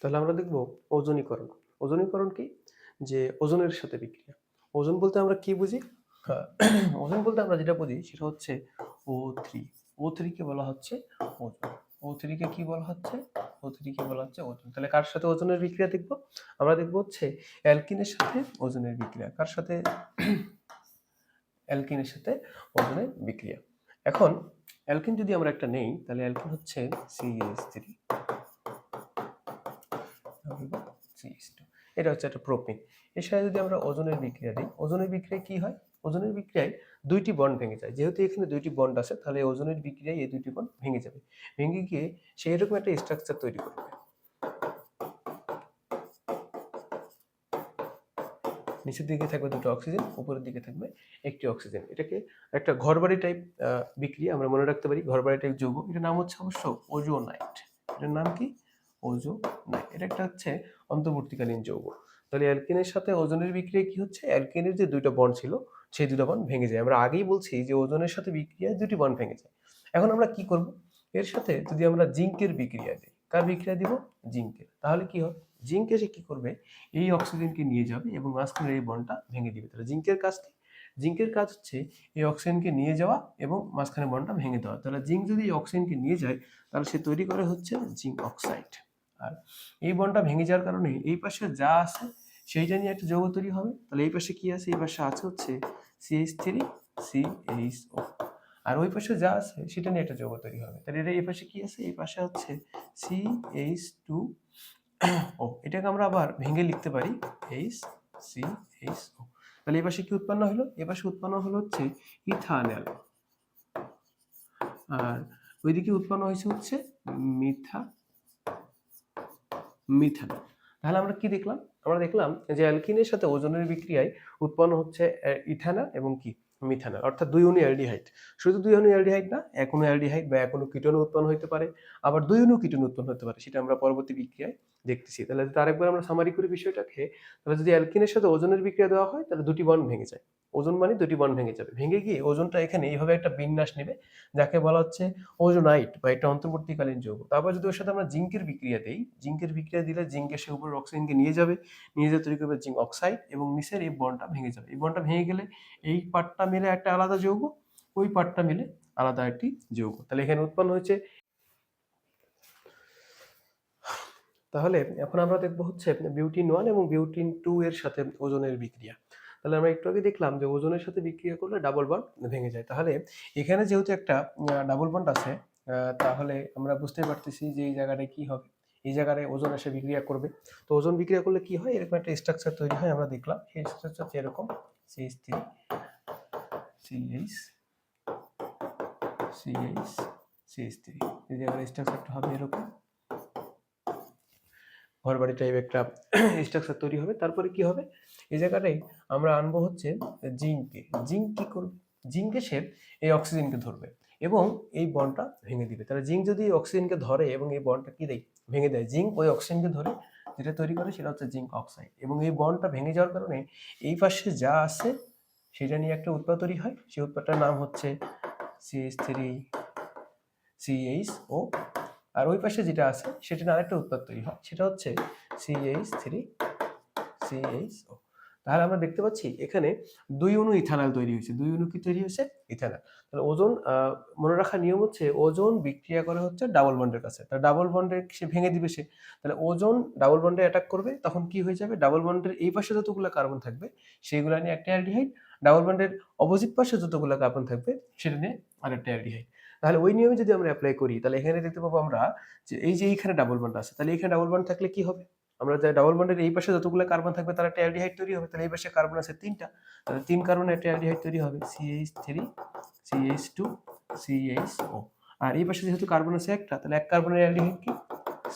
তাহলে আমরা দেখব ওজনীকরণ। ওজনীকরণ কি? যে ওজনের সাথে বিক্রিয়া। ওজন বলতে আমরা কি বুঝি? হ্যাঁ, ওজন বলতে আমরা যেটা বুঝি সেটা হচ্ছে ও থ্রি ও থ্রিকে বলা হচ্ছে ওজন। ও থ্রিকে কি বলা হচ্ছে? ও থ্রিকে বলা হচ্ছে ওজন। তাহলে কার সাথে ওজনের বিক্রিয়া দেখব? আমরা দেখব হচ্ছে অ্যালকিনের সাথে ওজনের বিক্রিয়া। কার সাথে? অ্যালকিনের সাথে ওজনের বিক্রিয়া। এখন অ্যালকিন যদি আমরা একটা নেই তাহলে অ্যালকিন হচ্ছে সিএস থ্রি এটা হচ্ছে একটা প্রোপিন এর সাথে যদি আমরা ওজনের বিক্রিয়া দিই, ওজনের বিক্রিয়ায় কি হয়? ওজনের বিক্রিয়ায় দুইটি বন্ড ভেঙে যায়। যেহেতু এখানে দুইটি বন্ড আছে, তাহলে ওজনের বিক্রিয়ায় এই দুইটি বন্ড ভেঙে যাবে। ভেঙে গিয়ে সেই রকম একটা স্ট্রাকচার তৈরি করবে। নিচের দিকে থাকবে দুটো অক্সিজেন উপরের দিকে থাকবে একটি অক্সিজেন এটাকে একটা ঘরবাড়ি টাইপ বিক্রিয়া আমরা মনে রাখতে পারি। ঘরবাড়ি টাইপ যৌগ। এটার নাম হচ্ছে অবশ্য ওজোনাইট এটার নাম কি? ওজোনাইট এটা একটা হচ্ছে অন্তর্বর্তীকালীন যৌগ। তাহলে অ্যালকিনের সাথে ওজনের বিক্রিয়া কি হচ্ছে? অ্যালকিনের যে দুইটা বন্ড ছিল, সেই দুটো বন্ড ভেঙে যায়। আমরা আগেই বলছি যে ওজনের সাথে বিক্রিয়ায় দুটি বন্ড ভেঙে যায়। এখন আমরা কি করব? এর সাথে যদি আমরা জিঙ্কের বিক্রিয়া দিই, কার বিক্রিয়া দিব? জিঙ্কের। তাহলে কি হবে জিঙ্ক এসে কি করবে? এই অক্সিজেনকে নিয়ে যাবে এবং মাঝখানের এই বন্ডটা ভেঙে দিবে। তাহলে জিঙ্কের কাজ কি? জিঙ্কের কাজ হচ্ছে এই অক্সিজেনকে নিয়ে যাওয়া এবং মাঝখানে বন্ডটা ভেঙে দেওয়া। তাহলে জিঙ্ক যদি এই অক্সিজেনকে নিয়ে যায়, তাহলে সে তৈরি করে হচ্ছে জিঙ্ক অক্সাইড। আর এই বন্ডটা ভেঙে যাওয়ার কারণে এই পাশে যা আছে, সেইটা নিয়ে একটা যৌগ তৈরি হবে। তাহলে এই পাশে কি আছে? এই পাশে আছে হচ্ছে C H three C H O আর ওই পাশে যা আছে, সেটা নিয়ে একটা যৌগ তৈরি হবে। তাহলে এটা এই পাশে কি আছে? এই পাশে হচ্ছে সি এইচ টু ও এটাকে আমরা আবার ভেঙে লিখতে পারি এইচ সি এইচ ও তাহলে এই পাশে কি উৎপন্ন হলো? এ পাশে উৎপন্ন হলো হচ্ছে ইথানেল। আর ওইদিকে উৎপন্ন হয়েছে হচ্ছে মিথা মিথানল তাহলে আমরা কি দেখলাম? আমরা দেখলাম যে অ্যালকিনের সাথে ওজনের বিক্রিয়ায় উৎপন্ন হচ্ছে ইথানল এবং কি? মিথানল। অর্থাৎ দুই অনু অ্যালডিহাইড শুধু দুই অনু অ্যালডিহাইড না, এক অনু অ্যালডিহাইড বা এক অনু কিটন উৎপন্ন হতে পারে, আবার দুই অনু কিটোন উৎপন্ন হতে পারে। সেটা আমরা পরবর্তী বিক্রিয়ায় দেখতেছি। তাহলে যদি আরেকবার আমরা সামারি করি বিষয়টাকে, তাহলে যদি অ্যালকিনের সাথে ওজনের বিক্রিয়া দেওয়া হয়, তাহলে দুটি বন্ড ভেঙে যায়। ওজন মানে দুটি বন্ড ভেঙে যাবে। ভেঙে গিয়ে ওজনটা এখানে এইভাবে একটা বিন্যাস নেবে, যাকে বলা হচ্ছে ওজোনাইট বা একটা অন্তর্বর্তীকালীন যৌগ। তারপর যদি ওর সাথে আমরা জিঙ্কের বিক্রিয়া দিই জিঙ্কের বিক্রিয়া দিলে জিঙ্কের সে উপরে অক্সিজেনকে নিয়ে যাবে, নিয়ে যেয়ে তৈরি করবে জিঙ্ক অক্সাইড এবং নিচের এই বন্ডটা ভেঙে যাবে। এই বন্ডটা ভেঙে গেলে এই পার্টটা মিলে একটা আলাদা যৌগ, ওই পার্টটা মিলে আলাদা একটি যৌগ। তাহলে এখানে উৎপন্ন হয়েছে তাহলে এখন আমরা দেখব হচ্ছে বিউটিন ওয়ান এবং বিউটিন টু এর সাথে ওজনের বিক্রিয়া। তাহলে আমরা একটু আগে দেখলাম যে ওজনের সাথে বিক্রিয়া করলে ডাবল বন্ড ভেঙে যায়। তাহলে এখানে যেহেতু একটা ডাবল বন্ড আছে তাহলে আমরা বুঝতে পারতেছি যে এই জায়গাটায় কি হবে। এই জায়গায় ওজন এসে বিক্রিয়া করবে। তো ওজন বিক্রিয়া করলে কি হয়? এরকম একটা স্ট্রাকচার তৈরি হয়, আমরা দেখলাম। সেই স্ট্রাকচার হচ্ছে এরকম। C H three C H C H C H three এই জায়গায় স্ট্রাকচারটা হবে এরকম। ঘরবাড়ি টাইপ একটা স্ট্রাকচার তৈরি হবে। তারপরে কি হবে? এই জায়গাটায় আমরা আনব হচ্ছে জিঙ্ককে জিঙ্ক কি করবে? জিঙ্ক এসে এই অক্সিজেনকে ধরবে এবং এই বনটা ভেঙে দিবে। তাহলে জিঙ্ক যদি অক্সিজেনকে ধরে এবং এই বনটা কি দেয়? ভেঙে দেয়। জিঙ্ক ওই অক্সিজেনকে ধরে যেটা তৈরি করে সেটা হচ্ছে জিঙ্ক অক্সাইড এবং এই বনটা ভেঙে যাওয়ার কারণে এই পাশে যা আছে সেটা নিয়ে একটা উৎপাদ তৈরি হয়। সেই উৎপাদটার নাম হচ্ছে C H three C H O আর ওই পাশে যেটা আছে সেটা নিয়ে আরেকটা উৎপাদ তৈরি হয়। সেটা হচ্ছে সিএইচ থ্রি সিএইচ ও তাহলে আমরা দেখতে পাচ্ছি এখানে দুই অণু ইথানল তৈরি হয়েছে। দুই অণু কি তৈরি হয়েছে? ইথানল। তাহলে ওজন মনে রাখার নিয়ম হচ্ছে ওজন বিক্রিয়া করে হচ্ছে ডাবল বন্ডের কাছে। তাহলে ডাবল বন্ডের সে ভেঙে দিবে সে। তাহলে ওজন ডাবল বন্ডে অ্যাটাক করবে, তখন কি হয়ে যাবে? ডাবল বন্ডের এই পাশে যতগুলো কার্বন থাকবে সেইগুলো নিয়ে একটা অ্যালডিহাইড ডাবল বন্ডের অপোজিট পাশে যতগুলো কার্বন থাকবে, সেটা নিয়ে আরেকটা অ্যালডিহাইড তাহলে ওই নিয়মে যদি আমরা অ্যাপ্লাই করি, তাহলে এখানে দেখতে পাবো আমরা যে এই যে এইখানে ডাবল বন্ড আছে, তাহলে এখানে ডাবল বন্ড থাকলে কি হবে? আমরা যে ডাবল বন্ডের এই পাশে যতগুলো কার্বন থাকবে, তার একটা অ্যালডিহাইড তৈরি হবে। তাহলে এই পাশে কার্বন আছে তিনটা। তাহলে তিন কার্বনের একটা অ্যালডিহাইড তৈরি হবে C H three C H two C H O আর এই পাশে যেহেতু কার্বন আছে একটা, তাহলে এক কার্বনের অ্যালডিহাইড কি?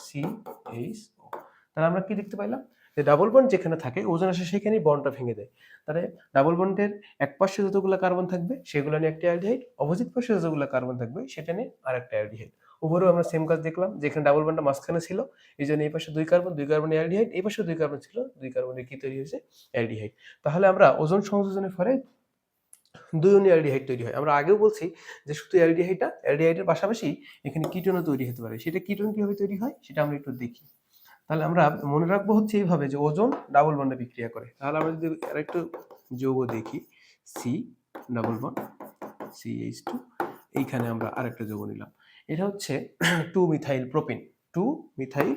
সিএইচ ও তাহলে আমরা কি দেখতে পাইলাম? যে ডাবল বন্ড যেখানে থাকে, ওজন আসে সেখানেই বন্ডটা ভেঙে দেয়। তাহলে ডাবল বন্ডের এক পাশে যতগুলো কার্বন থাকবে, সেগুলো নিয়ে একটা অ্যালডিহাইড অপোজিট পাশে যতগুলো কার্বন থাকবে, সেটা নিয়ে আরেকটা অ্যালডিহাইড উপরেও আমরা সেম কাজ দেখলাম, যেখানে ডাবল বন্ডটা মাঝখানে ছিল, এই জন্য এই পাশে দুই কার্বন দুই কার্বন অ্যালডিহাইড এই পাশে দুই কার্বন ছিল, দুই কার্বনের কি তৈরি হয়েছে? অ্যালডিহাইড তাহলে আমরা ওজন সংযোজনের ফলে দুই অণু অ্যালডিহাইড তৈরি হয়। আমরা আগেও বলছি যে শুধু অ্যালডিহাইডটা অ্যালডিহাইডের পাশাপাশি এখানে কিটনও তৈরি হতে পারে। সেটা কিটন কীভাবে তৈরি হয়, সেটা আমরা একটু দেখি। তাহলে আমরা মনে রাখব হচ্ছে এইভাবে যে ওজন ডাবল বন্ডে বিক্রিয়া করে। তাহলে আমরা যদি আরেকটু যৌগ দেখি C double bond C H two এইখানে আমরা আরেকটা যৌগ নিলাম। এটা হচ্ছে two methyl propene two methyl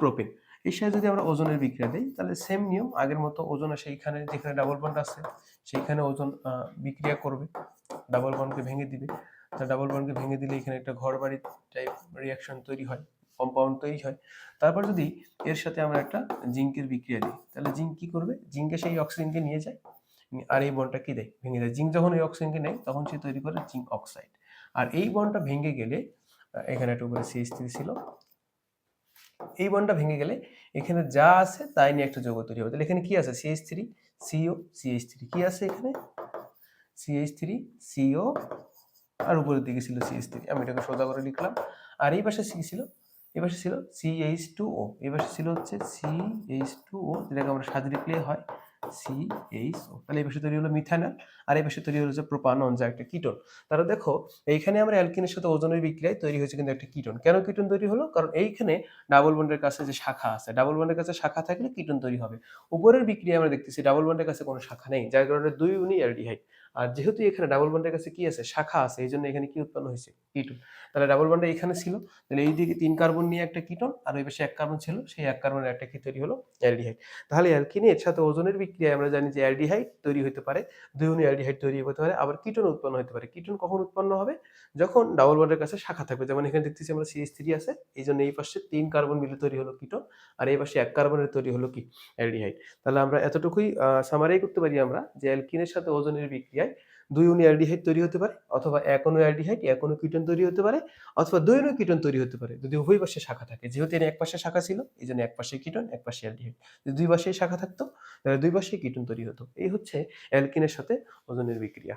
propene এর সাথে যদি আমরা ওজনের বিক্রিয়া দিই, তাহলে সেম নিয়ম, আগের মতো ওজন আসে এইখানে যেখানে ডাবল বন্ড আছে, সেইখানে ওজন বিক্রিয়া করবে ডাবল বন্ডকে ভেঙে দিবে। তা ডাবল বন্ডকে ভেঙে দিলে এখানে একটা ঘর বাড়ি টাইপ রিয়াকশন তৈরি হয়। কম্পাউন্ড তৈরি হয়। তারপর যদি এর সাথে আমরা একটা জিঙ্কের বিক্রিয়া দিই, তাহলে জিঙ্ক কি করবে? জিঙ্কে সেই অক্সিজেনকে নিয়ে যায় আর এই বনটা কি দেয়? ভেঙে দেয়। জিঙ্ক যখন এই অক্সিজেনকে নেয়, তখন সে তৈরি করে জিঙ্ক অক্সাইড। আর এই বনটা ভেঙে গেলে এখানে একটা উপরে সিএইচ থ্রি ছিল। এই বনটা ভেঙে গেলে এখানে যা আছে তাই নিয়ে একটা যৌগ তৈরি হবে। তাহলে এখানে কি আছে? C H three C O C H three কি আছে এখানে? সিএইচ থ্রি সিও আর উপরের দিকে ছিল সিএইচ থ্রি আমি এটাকে সোজা করে লিখলাম। আর এই পাশে সি ছিল পাশে ছিল সিএইচ টু ও পাশে ছিল হচ্ছে সিএইচ টু ও যেটাকে আমরা সাজিয়ে লিখলে হয় সিএইচ ও তাহলে এই পাশে তৈরি হলো মিথানল আর এই পাশে তৈরি হলো যে প্রোপানন যা একটা কিটোন তাহলে দেখো, এইখানে আমরা অ্যালকিনের সাথে ওজনের বিক্রিয়ায় তৈরি হয়েছে কিন্তু একটা কিটোন কেন কিটোন তৈরি হলো? কারণ এইখানে ডাবল বন্ডের কাছে যে শাখা আছে ডাবল বন্ডের কাছে শাখা থাকলে কিটোন তৈরি হবে। উপরের বিক্রিয়া আমরা দেখতেছি ডাবল বন্ডের কাছে কোনো শাখা নেই, যার কারণে দুই উনি অ্যালডিহাইড আর যেহেতু এখানে ডাবল বন্ডের কাছে কি আছে? শাখা আছে, এই জন্য এখানে কি উৎপন্ন হয়েছে? কিটন তাহলে ডাবল বন্ডে এখানে ছিল। তাহলে এই দিকে তিন কার্বন নিয়ে একটা কিটোন আর ওই পাশে এক কার্বন ছিল। সেই এক কার্বনের একটা কি তৈরি হলো? অ্যালডিহাইড তাহলে অ্যালকিনের সাথে ওজনের বিক্রিয়ায় আমরা জানি যে অ্যালডিহাইড তৈরি হতে পারে দুই উনি অ্যালডিহাইড তৈরি হতে পারে, আবার কিটোন উৎপন্ন হতে পারে। কিটোন কখন উৎপন্ন হবে? যখন ডাবল বন্ডের কাছে শাখা থাকবে। যেমন এখানে দেখতেছি আমরা সিএস থ্রি আছে। এই জন্য এই পাশে তিন কার্বন মিলে তৈরি হলো কিটন আর এই পাশে এক কার্বনের তৈরি হলো কি? অ্যালডিহাইড তাহলে আমরা এতটুকুই সামারাই করতে পারি আমরা যে অ্যালকিনের সাথে ওজনের বিক্রিয়ায় দুই অনু অ্যালডিহাইড তৈরি হতে পারে, অথবা এক অনু অ্যালডিহাইড, এক অনু কিটন তৈরি হতে পারে, অথবা দুই অনু কিটন তৈরি হতে পারে। যদি উভয় পাশে শাখা থাকে, যেহেতু এর এক পাশে শাখা ছিল এই জন্য এক পাশে কিটন এক পাশে অ্যালডিহাইড। যদি দুই পাশে শাখা থাকতো, তাহলে দুই পাশে কিটন তৈরি হতো। এই হচ্ছে অ্যালকিনের সাথে ওজনের বিক্রিয়া।